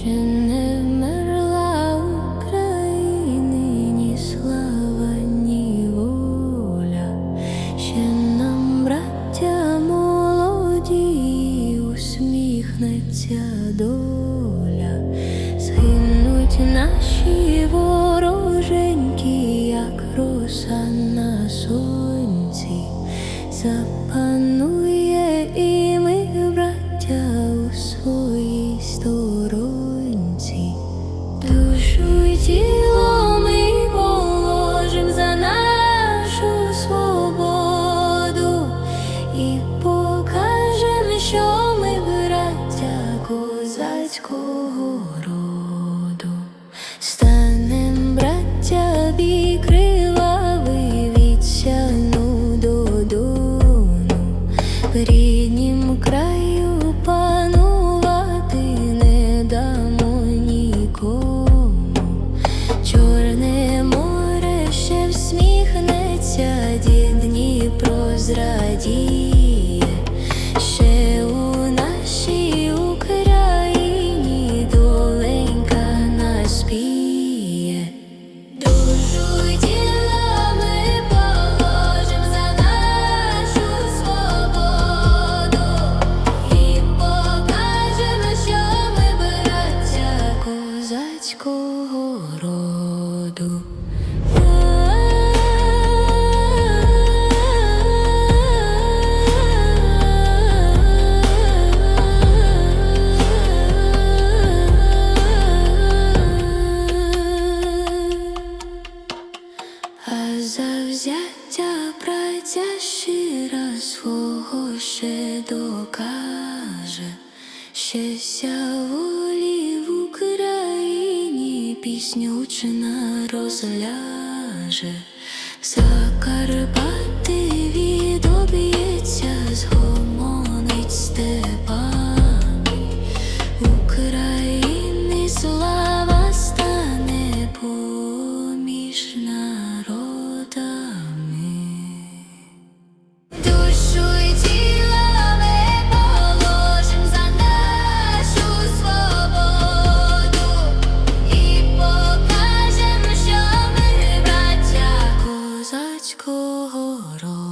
Ще не вмерла України, слава, ні ще нам, браття молоді, усміхнеться доля, згинуть наші вороженьки, як роса на сонці, запануть. царського роду, станем браття бій кривавий від сяну до дону, ріднім край. козацького роду. А завзяття праця щира свого ще докаже, ще ся. піснючина розляже, закарпаття. скоро.